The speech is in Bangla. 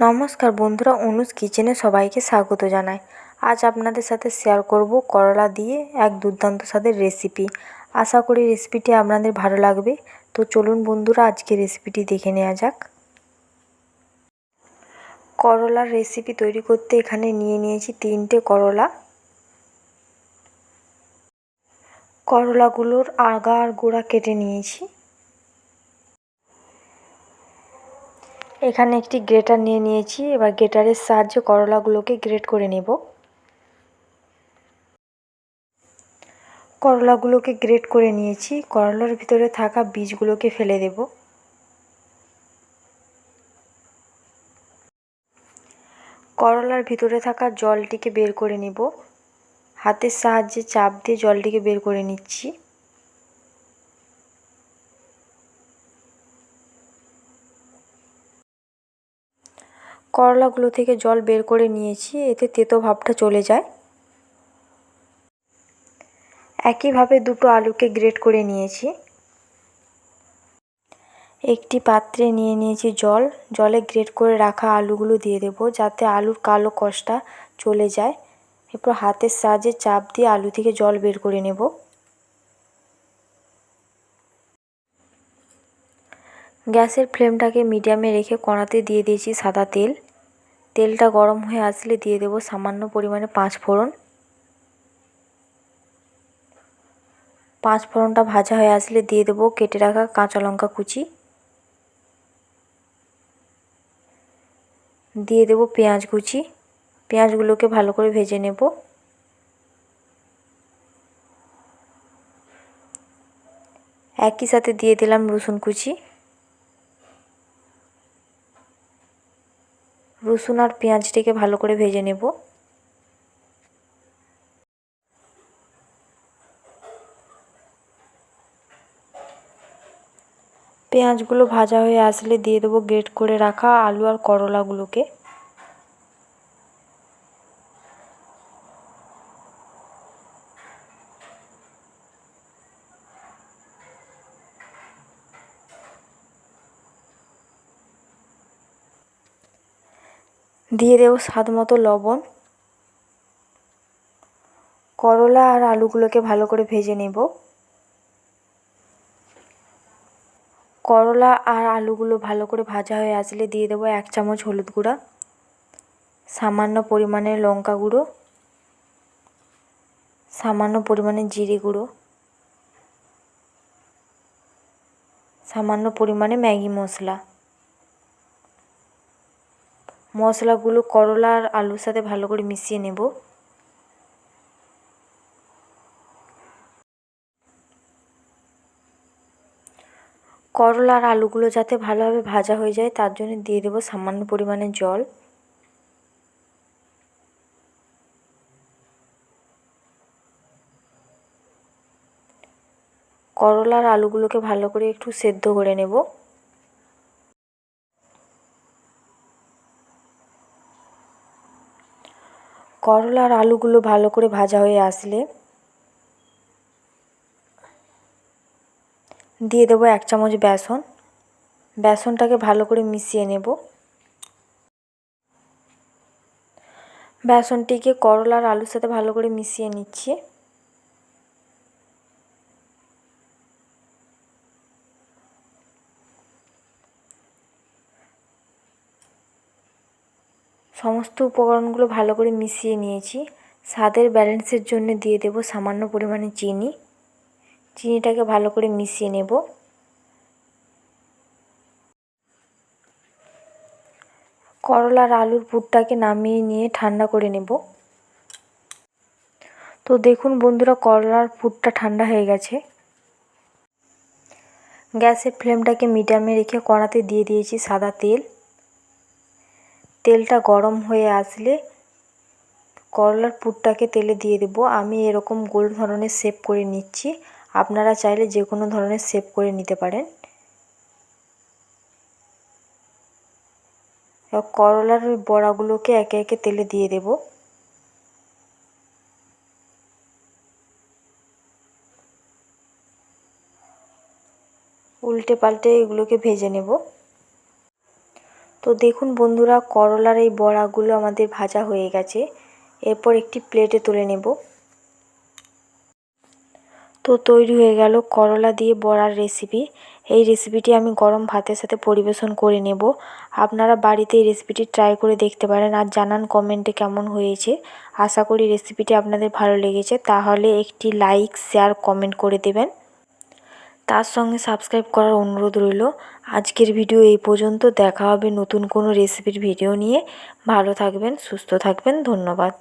নমস্কার বন্ধুরা, অনুজ কিচেনে সবাইকে স্বাগত জানাই। আজ আপনাদের সাথে শেয়ার করব করলা দিয়ে এক দুর্দান্ত স্বাদের রেসিপি আশা করি রেসিপিটি আপনাদের ভালো লাগবে। তো চলুন বন্ধুরা, আজকে রেসিপিটি দেখে নেওয়া যাক। করলার রেসিপি তৈরি করতে এখানে নিয়ে নিয়েছি তিনটে করলা। করলাগুলোর আগা আর গোড়া কেটে নিয়েছি। এখানে একটি গ্রেটার নিয়ে নিয়েছি। এবার গ্রেটারের সাহায্যে করলাগুলোকে গ্রেট করে নেব। করলাগুলোকে গ্রেট করে নিয়েছি। করলার ভিতরে থাকা বীজগুলোকে ফেলে দেব। করলার ভিতরে থাকা জলটিকে বের করে নেব। হাতের সাহায্যে চাপ দিয়ে জলটিকে বের করে নিচ্ছি। করলাগুলো থেকে জল বের করে নিয়েছি, এতে তেতো ভাবটা চলে যায়। একইভাবে দুটো আলুকে গ্রেট করে নিয়েছি। একটি পাত্রে নিয়ে নিয়েছি জল। জলে গ্রেট করে রাখা আলুগুলো দিয়ে দেবো, যাতে আলুর কালো কষটা চলে যায়। এরপর হাতের সাহায্যে চাপ দিয়ে আলু থেকে জল বের করে নেব। গ্যাসের ফ্লেমটাকে মিডিয়ামে রেখে কড়াতে দিয়ে দিয়েছি সাদা তেল। তেলটা গরম হয়ে আসলে দিয়ে দেবো সামান্য পরিমাণে পাঁচ ফোড়ন। পাঁচ ফোড়নটা ভাজা হয়ে আসলে দিয়ে দেবো কেটে রাখা কাঁচা লঙ্কা কুচি। দিয়ে দেবো পেঁয়াজ কুচি। পেঁয়াজগুলোকে ভালো করে ভেজে নেব। একই সাথে দিয়ে দিলাম রসুন কুচি। রসুন আর পেঁয়াজটিকে ভালো করে ভেজে নেব। পেঁয়াজগুলো ভাজা হয়ে আসলে দিয়ে দেবো গ্রেট করে রাখা আলু আর করলাগুলোকে। দিয়ে দেবো স্বাদ মতো লবণ। করলা আর আলুগুলোকে ভালো করে ভেজে নেব। করলা আর আলুগুলো ভালো করে ভাজা হয়ে আসলে দিয়ে দেবো এক চামচ হলুদ গুঁড়া, সামান্য পরিমাণে লঙ্কা গুঁড়ো, সামান্য পরিমাণে জিরে গুঁড়ো, সামান্য পরিমাণে ম্যাগি মশলা। মশলাগুলো করলা আর আলুর সাথে ভালো করে মিশিয়ে নেব। করলা আর আলুগুলো যাতে ভালোভাবে ভাজা হয়ে যায়, তার জন্য দিয়ে দেবো সামান্য পরিমাণে জল। করলা আর আলুগুলোকে ভালো করে একটু সেদ্ধ করে নেব। করলা আর আলুগুলো ভালো করে ভাজা হয়ে আসলে দিয়ে দেবো এক চামচ বেসন। বেসনটাকে ভালো করে মিশিয়ে নেব। বেসনটিকে করলার আলুর সাথে ভালো করে মিশিয়ে নিচ্ছি। সমস্ত উপকরণগুলো ভালো করে মিশিয়ে নিয়েছি। স্বাদের ব্যালেন্সের জন্য দিয়ে দেব সামান্য পরিমাণে চিনি। চিনিটাকে ভালো করে মিশিয়ে নেব। করলার আলুর পুরটাকে নামিয়ে নিয়ে ঠান্ডা করে নেব। তো দেখুন বন্ধুরা, করলার পুরটা ঠান্ডা হয়ে গেছে। গ্যাসের ফ্লেমটাকে মিডিয়ামে রেখে কড়াতে দিয়ে দিয়েছি সাদা তেল। তেলটা গরম হয়ে আসলে করলার পুরটাকে তেলে দিয়ে দেবো। আমি এরকম গোল ধরনের শেপ করে নিচ্ছি। আপনারা চাইলে যে কোনো ধরনের শেপ করে নিতে পারেন। করলার বড়াগুলোকে একে একে তেলে দিয়ে দেব। উল্টে পাল্টে এগুলোকে ভেজে নেব। তো দেখুন বন্ধুরা, করলার এই বড়াগুলো আমাদের ভাজা হয়ে গেছে। এরপর একটি প্লেটে তুলে নেব। তো তৈরি হয়ে গেল করলা দিয়ে বড়ার রেসিপি এই রেসিপিটি আমি গরম ভাতের সাথে পরিবেশন করে নেব। আপনারা বাড়িতে এই রেসিপিটি ট্রাই করে দেখতে পারেন আর জানান কমেন্টে কেমন হয়েছে। আশা করি রেসিপিটি আপনাদের ভালো লেগেছে। তাহলে একটি লাইক শেয়ার কমেন্ট করে দেবেন। তার সঙ্গে সাবস্ক্রাইব করার অনুরোধ রইল। আজকের ভিডিও এই পর্যন্ত। দেখা হবে নতুন কোনো রেসিপির ভিডিও নিয়ে। ভালো থাকবেন, সুস্থ থাকবেন। ধন্যবাদ।